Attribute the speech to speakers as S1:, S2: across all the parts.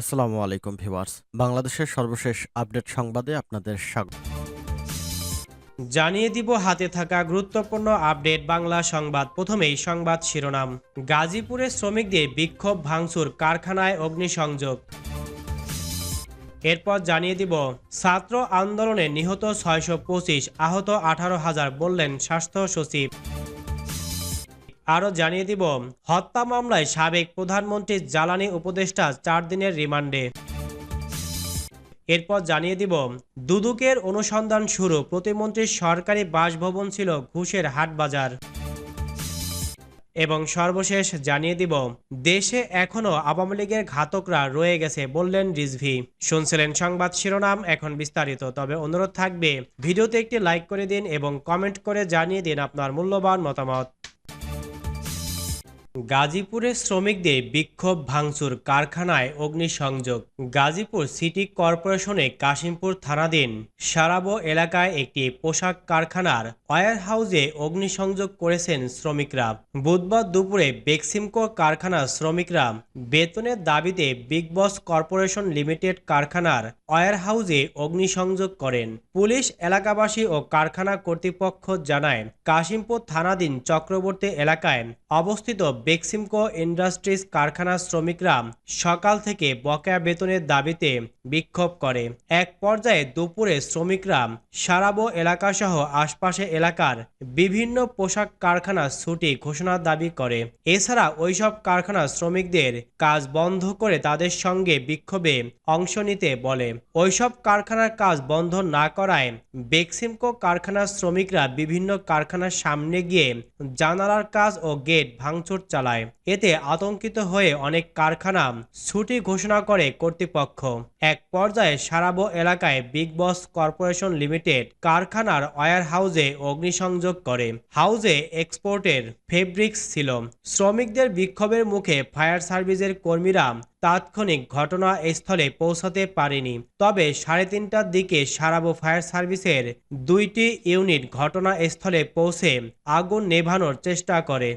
S1: আসসালামু আলাইকুম, ভিউয়ার্স। বাংলাদেশের সর্বশেষ আপডেট সংবাদে আপনাদের স্বাগত।
S2: জানিয়ে দিব হাতে থাকা গুরুত্বপূর্ণ আপডেট বাংলা সংবাদ। প্রথমেই সংবাদ শিরোনাম। গাজীপুরে শ্রমিকদের বিক্ষোভ, ভাঙচুর, কারখানায় অগ্নিসংযোগ। এরপর জানিয়ে দিব, ছাত্র আন্দোলনে নিহত ছয়শো পঁচিশ, আহত আঠারো হাজার বললেন স্বাস্থ্য সচিব। আরও জানিয়ে দিব, হত্যা মামলায় সাবেক প্রধানমন্ত্রী জ্বালানি উপদেষ্টা চার দিনের রিমান্ডে। এরপর জানিয়ে দিব, দুদুকের অনুসন্ধান শুরু প্রতিমন্ত্রীর সরকারি বাসভবন ছিল ঘুষের হাট বাজার এবং সর্বশেষ জানিয়ে দিব, দেশে এখনও আওয়ামী লীগের ঘাতকরা রয়ে গেছে বললেন রিজভি। শুনছিলেন সংবাদ শিরোনাম, এখন বিস্তারিত। তবে অনুরোধ থাকবে, ভিডিওতে একটি লাইক করে দিন এবং কমেন্ট করে জানিয়ে দিন আপনার মূল্যবান মতামত। গাজীপুরে শ্রমিকদের বিক্ষোভ, ভাঙচুর, কারখানায় অগ্নিসংযোগ। গাজীপুর সিটি কর্পোরেশনে কাশিমপুর থানাধীন সারাবো এলাকায় একটি পোশাক কারখানার ওয়ার হাউসে অগ্নিসংযোগ করেছেন শ্রমিকরা। বুধবার দুপুরে বেক্সিমকো কারখানার শ্রমিকরা বেতনের দাবিতে বিগ বস কর্পোরেশন লিমিটেড কারখানার ওয়ার হাউসে অগ্নিসংযোগ করেন। পুলিশ এলাকাবাসী ও কারখানা কর্তৃপক্ষ জানায়, কাশিমপুর থানাধীন চক্রবর্তী এলাকায় অবস্থিত বেক্সিমকো ইন্ডাস্ট্রিজ কারখানার শ্রমিকরা সকাল থেকে বকেয়া বেতনের দাবিতে বিক্ষোভ করে। এক পর্যায়ে দুপুরে শ্রমিকরা সারাবো এলাকাসহ আশপাশে এলাকার বিভিন্ন পোশাক কারখানার ছুটি ঘোষণার দাবি করে। এছাড়া ওইসব কারখানার শ্রমিকদের কাজ বন্ধ করে তাদের সঙ্গে বিক্ষোভে অংশ নিতে বলে। ওইসব কারখানার কাজ বন্ধ না করায় বেক্সিমকো কারখানার শ্রমিকরা বিভিন্ন কারখানার সামনে গিয়ে জানালার কাজ ও গেট ভাঙচুর চালায়। এতে আতঙ্কিত হয়ে অনেক কারখানা ছুটি ঘোষণা করে কর্তৃপক্ষ। এক পর্যায়ে সারাবো এলাকায় বিগ বস কর্পোরেশন লিমিটেড কারখানার ওয়ার হাউসে অগ্নিসংযোগ করে। হাউসে এক্সপোর্টের ফেব্রিক্স ছিল। শ্রমিকদের বিক্ষোভের মুখে ফায়ার সার্ভিসের কর্মীরা তাৎক্ষণিক ঘটনাস্থলে পৌঁছাতে পারেনি। তবে সাড়ে তিনটার দিকে সারাবো ফায়ার সার্ভিসের দুইটি ইউনিট ঘটনাস্থলে পৌঁছে আগুন নেভানোর চেষ্টা করে।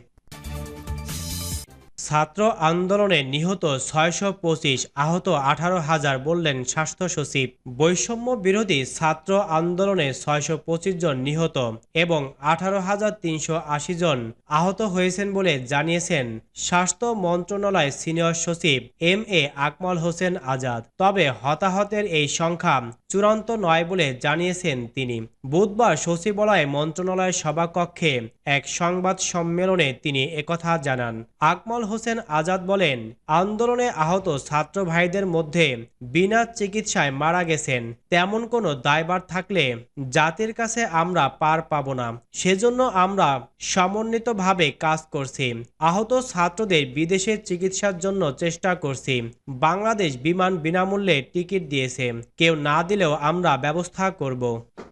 S2: ছাত্র আন্দোলনে নিহত ছয়শো পঁচিশ, আহত আঠারো হাজার বললেন স্বাস্থ্য সচিব। বৈষম্য বিরোধী ছাত্র আন্দোলনে ছয়শো পঁচিশ জন নিহত এবং আঠারো হাজার তিনশো আশি জন আহত হয়েছেন বলে জানিয়েছেন স্বাস্থ্য মন্ত্রণালয় সিনিয়র সচিব এম এ আকমল হোসেন আজাদ। তবে হতাহতের এই সংখ্যা চূড়ান্ত নয় বলে জানিয়েছেন তিনি। বুধবার সচিবালয় মন্ত্রণালয়ের সভাকক্ষে এক সংবাদ সম্মেলনে তিনি একথা জানান। আকমল হোসেন আজাদ বলেন, আন্দোলনে আহত ছাত্র ভাইদের মধ্যে বিনা চিকিৎসায় মারা গেছেন। তেমন কোনো দায়বার থাকলে জাতির কাছে আমরা পার পাব না। সেজন্য আমরা সমন্বিতভাবে কাজ করছি। আহত ছাত্রদের বিদেশে চিকিৎসার জন্য চেষ্টা করছি। বাংলাদেশ বিমান বিনামূল্যে টিকিট দিয়েছে। কেউ না দিলেও আমরা ব্যবস্থা করব।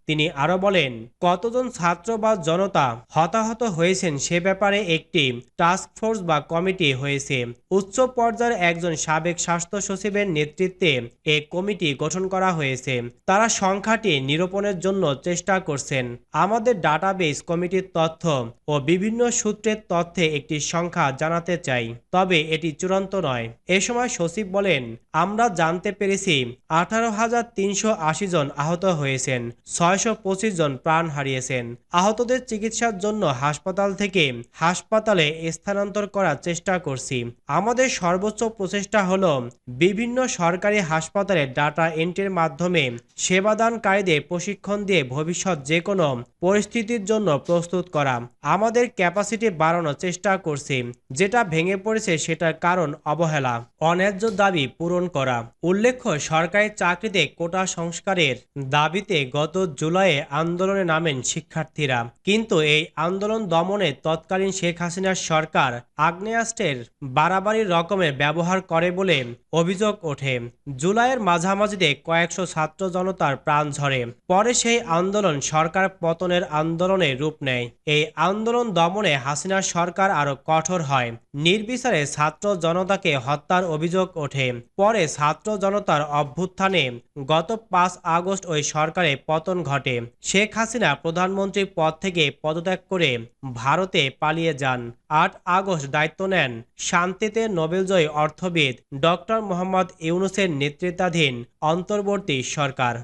S2: তিনি আরও বলেন, কতজন ছাত্র বা জনতা হতাহত হয়েছেন সে ব্যাপারে একটি টাস্ক ফোর্স বা কমিটি হয়েছে। উচ্চ পর্যায়ের একজন সাবেক স্বাস্থ্য সচিবের নেতৃত্বে এ কমিটি গঠন করা হয়েছে। তারা সংখ্যাটি নিরূপণের জন্য চেষ্টা করছেন। আমাদের ডাটাবেস কমিটির তথ্য ও বিভিন্ন সূত্রের তথ্যে একটি সংখ্যা জানাতে চাই, তবে এটি চূড়ান্ত নয়। এ সময় সচিব বলেন, আমরা জানতে পেরেছি আঠারো হাজার তিনশো আশি জন আহত হয়েছেন, ছয়শো পঁচিশ জন প্রাণ হারিয়েছেন। আহতদের চিকিৎসার জন্য হাসপাতাল থেকে হাসপাতালে স্থানান্তর করার চেষ্টা করছি। আমাদের সর্বোচ্চ প্রচেষ্টা হলো বিভিন্ন সরকারি হাসপাতালে ডাটা এন্ট্রির মাধ্যমে সেবাদানকারীদের প্রশিক্ষণ দিয়ে ভবিষ্যৎ যে কোনো পরিস্থিতির জন্য প্রস্তুত করা। আমাদের ক্যাপাসিটি বাড়ানোর চেষ্টা করছি, যেটা ভেঙে পড়েছে সেটার কারণ অবহেলা, অন্যায্য দাবি পূরণ করা। উল্লেখ্য, সরকারি চাকরিতে কোটা সংস্কারের দাবিতে গত জুলাইয়ে আন্দোলনে নামেন শিক্ষার্থীরা। কিন্তু এই আন্দোলন দমনে তৎকালীন শেখ হাসিনার সরকার আগ্নেয়াস্ত্রের বাড়াবাড়ি রকমের ব্যবহার করে বলে অভিযোগ ওঠে। জুলাইয়ের মাঝামাঝিতে কয়েকশো ছাত্র জনতার প্রাণ ঝরে। পরে সেই আন্দোলন সরকার পতনের আন্দোলনে রূপ নেয়। এই আন্দোলন দমনে হাসিনার সরকার আরও কঠোর হয়। নির্বিচারে ছাত্র জনতাকে হত্যার অভিযোগ ওঠে। পরে ছাত্র জনতার অভ্যুত্থানে গত পাঁচ আগস্ট ওই সরকারে পতন ঘটে। শেখ হাসিনা প্রধানমন্ত্রী পদ থেকে পদত্যাগ করে ভারতে পালিয়ে যান। আট আগস্ট দায়িত্ব নেন শান্তিতে নোবেলজয়ী অর্থবিদ ডক্টর মোহাম্মদ ইউনুসের নেতৃত্বাধীন অন্তর্বর্তী সরকার।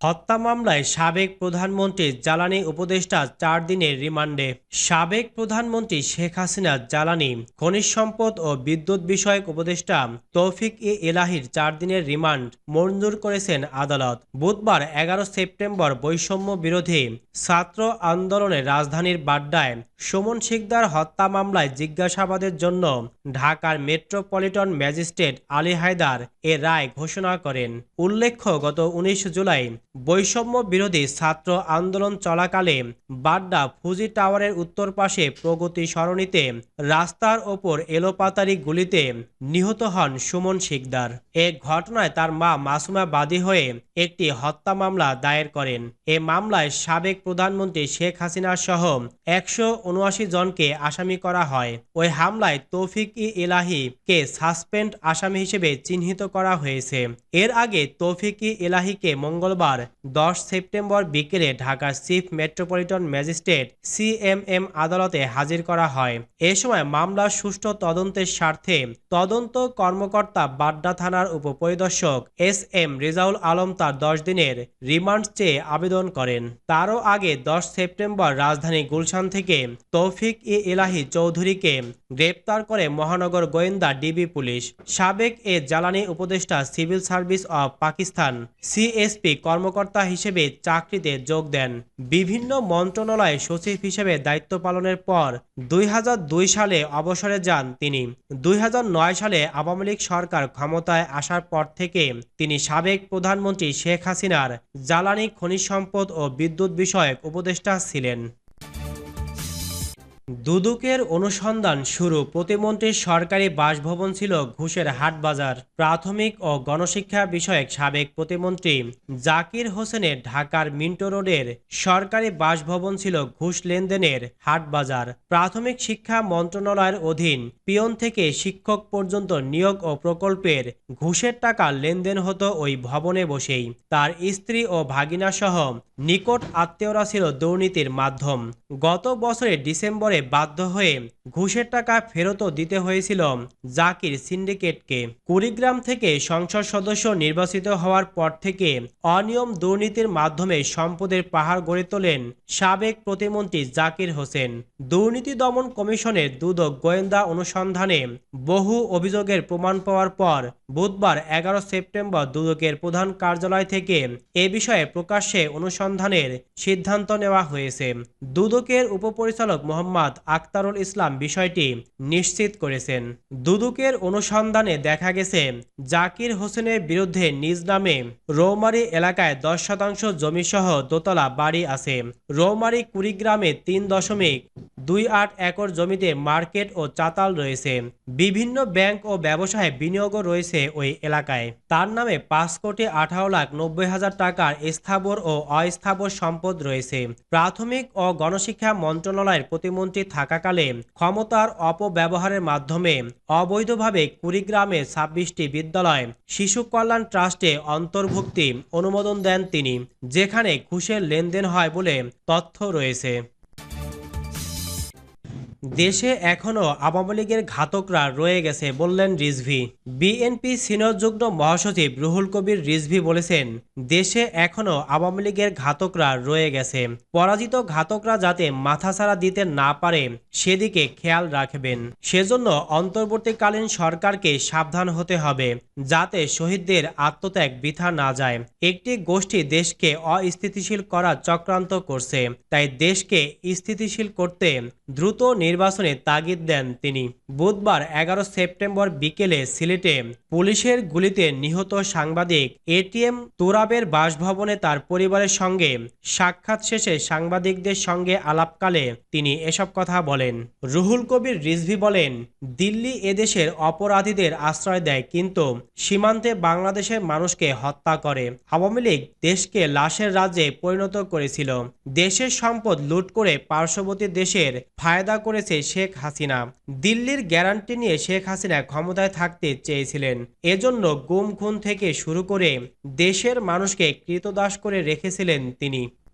S2: হত্যা মামলায় সাবেক প্রধানমন্ত্রী, জ্বালানি উপদেষ্টা চার দিনের রিমান্ডে। সাবেক প্রধানমন্ত্রী শেখ হাসিনা জ্বালানি, খনিজ সম্পদ ও বিদ্যুৎ বিষয়ক উপদেষ্টা তৌফিক ই এলাহির চার দিনের রিমান্ড মঞ্জুর করেছেন আদালত। বুধবার এগারো সেপ্টেম্বর বৈষম্য বিরোধী ছাত্র আন্দোলনে রাজধানীর বাড্ডায় সুমন শিকদার হত্যা মামলায় জিজ্ঞাসাবাদের জন্য ঢাকার মেট্রোপলিটন ম্যাজিস্ট্রেট আলী হায়দার এ রায় ঘোষণা করেন। উল্লেখ্য, গত উনিশ জুলাই বৈষম্য বিরোধী ছাত্র আন্দোলন চলাকালে বাড্ডা ফুজি টাওয়ারের উত্তর পাশে প্রগতি সরণিতে রাস্তার ওপর এলোপাতারি গুলিতে নিহত হন সুমন শিকদার। এ ঘটনায় তার মা মাসুমা বাদী হয়ে একটি হত্যা মামলা দায়ের করেন। এ মামলায় সাবেক প্রধানমন্ত্রী শেখ হাসিনা সহ একশো উনআশি জনকে আসামি করা হয়। ওই হামলায় তৌফিক ই এলাহি কে সাসপেন্ড আসামি হিসেবে চিহ্নিত করা হয়েছে। এর আগে তৌফিক ই এলাহিকে মঙ্গলবার দশ সেপ্টেম্বর বিকেলে ঢাকার চিফ মেট্রোপলিটন ম্যাজিস্ট্রেট সিএমএম আদালতে হাজির করা হয়। এ সময় মামলার সুষ্ঠু তদন্তের স্বার্থে তদন্ত কর্মকর্তা বাড্ডা থানার উপপরিদর্শক এস এম রেজাউল আলম তার দশ দিনের রিমান্ড চেয়ে আবেদন করেন। তারও আগে দশ সেপ্টেম্বর রাজধানী গুলশান থেকে তৌফিক ই এলাহি চৌধুরীকে গ্রেপ্তার করে মহানগর গোয়েন্দা ডিবি পুলিশ। সাবেক এ জ্বালানি উপদেষ্টা civil service of Pakistan, CSP কর্মকর্তা হিসেবে চাকরিতে যোগ দেন। বিভিন্ন মন্ত্রণালয়ে সচিব হিসেবে দায়িত্ব পালনের পর দুই হাজার দুই সালে অবসরে যান তিনি। দুই হাজার নয় সালে আওয়ামী লীগ সরকার ক্ষমতায় আসার পর থেকে তিনি সাবেক প্রধানমন্ত্রী শেখ হাসিনার জ্বালানি খনিজ সম্পদ ও বিদ্যুৎ বিষয়ক উপদেষ্টা ছিলেন। দুদুকের অনুসন্ধান শুরু প্রতিমন্ত্রীর সরকারি বাসভবন ছিল ঘুষের হাটবাজার। প্রাথমিক ও গণশিক্ষা বিষয়ক সাবেক প্রতিমন্ত্রী জাকির হোসেনের ঢাকার মিন্টো রোডের সরকারি বাসভবন ছিল ঘুষ লেনদেনের হাটবাজার। প্রাথমিক শিক্ষা মন্ত্রণালয়ের অধীন পিয়ন থেকে শিক্ষক পর্যন্ত নিয়োগ ও প্রকল্পের ঘুষের টাকা লেনদেন হতো ওই ভবনে বসেই। তার স্ত্রী ও ভাগিনা সহ নিকট আত্মীয়রা ছিল দুর্নীতির মাধ্যম। গত বছরের ডিসেম্বরে বাধ্য হয়ে ঘুষের টাকা ফেরতও দিতে হয়েছিল জাকির সিন্ডিকেটকে। কুড়িগ্রাম থেকে সংসদ সদস্য নির্বাচিত হওয়ার পর থেকে অনিয়ম দুর্নীতির মাধ্যমে সম্পদের পাহাড় গড়ে তোলেন সাবেক প্রতিমন্ত্রী জাকির হোসেন। দুর্নীতি দমন কমিশনের দুদক গোয়েন্দা অনুসন্ধানে বহু অভিযোগের প্রমাণ পাওয়ার পর বুধবার এগারো সেপ্টেম্বর দুদকের প্রধান কার্যালয় থেকে এ বিষয়ে প্রকাশ্যে অনুসন্ধানের সিদ্ধান্ত নেওয়া হয়েছে। দুদকের উপপরিচালক মোহাম্মদ আক্তারুল ইসলাম বিষয়টি নিশ্চিত করেছেন। দুদুকের অনুসন্ধানে দেখা গেছে, জাকির হোসেনের বিরুদ্ধে নিজ নামে রৌমারি এলাকায় দশ শতাংশ জমিসহ দোতলা বাড়ি আছে। রৌমারি কুড়িগ্রামে তিন দশমিক দুই আট একর জমিতে মার্কেট ও চাতাল রয়েছে। বিভিন্ন ব্যাংক ও ব্যবসায় বিনিয়োগও রয়েছে ওই এলাকায়। তার নামে পাঁচ কোটি আঠারো লাখ নব্বই হাজার টাকার স্থাবর ও অস্থাবর সম্পদ রয়েছে। প্রাথমিক ও গণশিক্ষা মন্ত্রণালয়ের প্রতিমন্ত্রী থাকাকালে ক্ষমতার অপব্যবহারের মাধ্যমে অবৈধভাবে কুড়িগ্রামে ছাব্বিশটি বিদ্যালয়, শিশু কল্যাণ ট্রাস্টে অন্তর্ভুক্তি অনুমোদন দেন তিনি, যেখানে ঘুষের লেনদেন হয় বলে তথ্য রয়েছে। দেশে এখনও আওয়ামী লীগের ঘাতকরা রয়ে গেছে বললেন রিজভি। বিএনপি সিনিয়র যুগ্ম মহাসচিব রুহুল কবির রিজভি বলেছেন, দেশে এখনও আওয়ামী লীগের ঘাতকরা রয়ে গেছে। পরাজিত ঘাতকরা যাতে মাথাছাড়া দিতে না পারে, সেদিকে খেয়াল রাখবেন। সেজন্য অন্তর্বর্তীকালীন সরকারকে সাবধান হতে হবে, যাতে শহীদদের আত্মত্যাগ বৃথা না যায়। একটি গোষ্ঠী দেশকে অস্থিতিশীল করার চক্রান্ত করছে, তাই দেশকে স্থিতিশীল করতে দ্রুত নির্বাচনে তাগিদ দেন তিনি। বুধবার এগারো সেপ্টেম্বর বিকেলে সিলেটে পুলিশের গুলিতে নিহত সাংবাদিক এটিএম তোরাবের বাসভবনে তার পরিবারের সঙ্গে সাক্ষাৎ শেষে সাংবাদিকদের সঙ্গে আলাপকালে তিনি এসব কথা বলেন। রুহুল কবির রিজভি বলেন, দিল্লি এদেশের অপরাধীদের আশ্রয় দেয়, কিন্তু সীমান্তে বাংলাদেশের মানুষকে হত্যা করে। আওয়ামী লীগ দেশকে লাশের রাজ্যে পরিণত করেছিল। দেশের সম্পদ লুট করে পার্শ্ববর্তী দেশের ফায়দা করে করেছে শেখ হাসিনা। দিল্লির গ্যারান্টি নিয়ে শেখ হাসিনা ক্ষমতায় থাকতে চেয়েছিলেন। এজন্য গুম খুন থেকে শুরু করে দেশের মানুষকে কৃতদাস করে রেখেছিলেন তিনি।